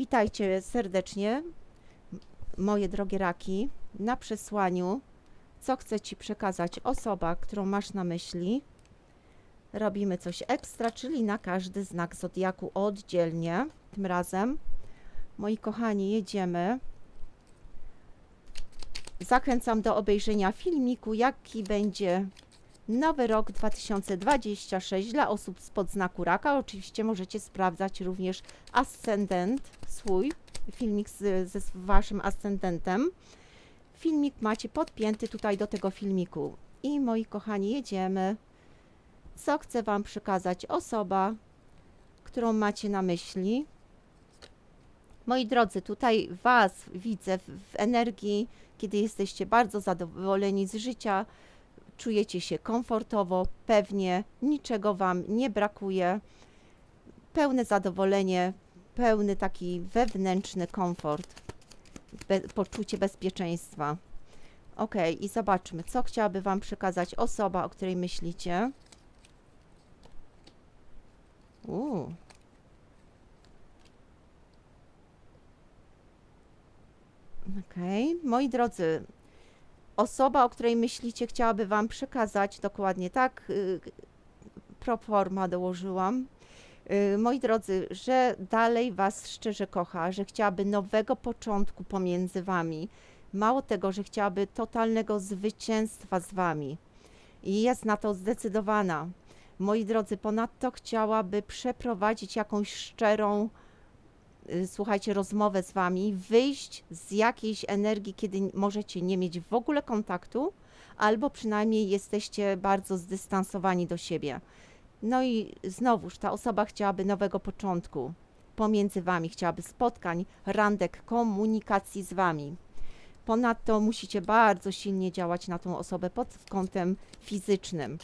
Witajcie serdecznie, moje drogie raki, na przesłaniu, co chce Ci przekazać osoba, którą masz na myśli. Robimy coś ekstra, czyli na każdy znak zodiaku oddzielnie. Tym razem, moi kochani, jedziemy. Zachęcam do obejrzenia filmiku, jaki będzie nowy rok 2026 dla osób spod znaku raka. Oczywiście możecie sprawdzać również ascendent swój, filmik z, ze waszym ascendentem. Filmik macie podpięty tutaj do tego filmiku. I moi kochani, jedziemy. Co chce wam przekazać osoba, którą macie na myśli? Moi drodzy, tutaj was widzę w, w energii, kiedy jesteście bardzo zadowoleni z życia, czujecie się komfortowo, pewnie, niczego wam nie brakuje, pełne zadowolenie, pełny taki wewnętrzny komfort, be, poczucie bezpieczeństwa. Ok, i zobaczmy, co chciałaby wam przekazać osoba, o której myślicie. Uuu. Okej, moi drodzy, osoba, o której myślicie, chciałaby Wam przekazać dokładnie tak, y, pro forma dołożyłam. Y, Moi drodzy, że dalej Was szczerze kocha, że chciałaby nowego początku pomiędzy Wami. Mało tego, że chciałaby totalnego zwycięstwa z Wami. I jest na to zdecydowana. Moi drodzy, ponadto chciałaby przeprowadzić jakąś szczerą, słuchajcie, rozmowę z wami, wyjść z jakiejś energii, kiedy możecie nie mieć w ogóle kontaktu, albo przynajmniej jesteście bardzo zdystansowani do siebie. No i znowuż ta osoba chciałaby nowego początku pomiędzy wami, chciałaby spotkań, randek, komunikacji z wami. Ponadto musicie bardzo silnie działać na tą osobę pod kątem fizycznym.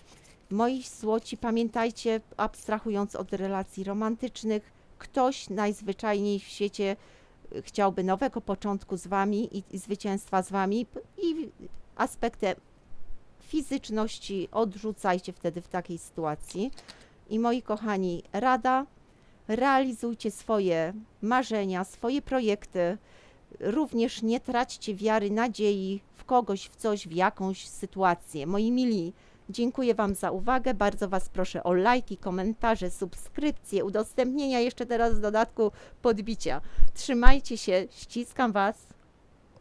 Moi złoci, pamiętajcie, abstrahując od relacji romantycznych, ktoś najzwyczajniej w świecie y, chciałby nowego początku z wami i, i zwycięstwa z wami i aspekty fizyczności odrzucajcie wtedy w takiej sytuacji. I moi kochani, rada, realizujcie swoje marzenia, swoje projekty. Również nie traćcie wiary, nadziei w kogoś, w coś, w jakąś sytuację. Moi mili, Dziękuję Wam za uwagę. Bardzo Was proszę o lajki, komentarze, subskrypcje, udostępnienia, jeszcze teraz w dodatku podbicia. Trzymajcie się, ściskam Was.